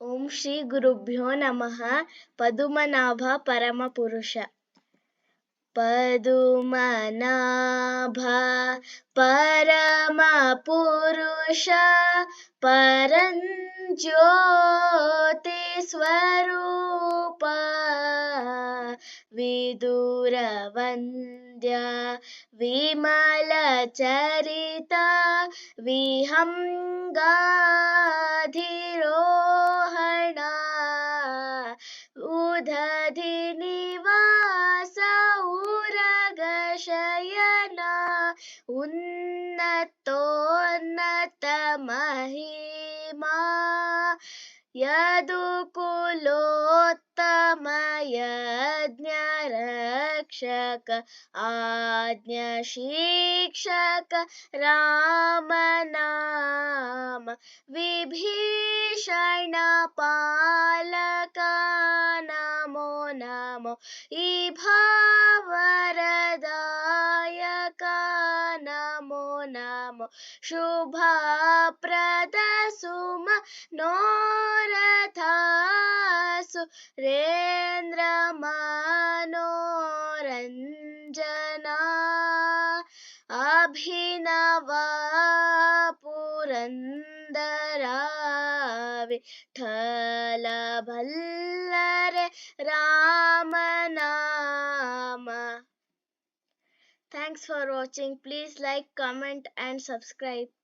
ఓం శ్రీ గురుభ్యో నమ పదుమనాభ పరమపురుష పదుమనాభ పరమపురుష పరంజ్యోతి స్వరూప विदुरवन्द्य विमलचरिता विहङ्गाधि दधिनि उरगशयन उन्नतोन्नतमहिमा यदुकुलोत्तमयज्ञरक्षक आज्ञशिक्षक रामनाम विभीषणपालका नमो इभावरदायका नमो नमो। शुभप्रदसुम नोरथासु। रेन्द्रमानोरञ्जना अभिनवा पुरन् ಮನೋರಂಜನಾ ಅಭಿನವ ಪುರಂದರ ವಿಠಲ ಬಲ್ಲರೆ ರಾಮನಾಮ thanks for watching please like comment and subscribe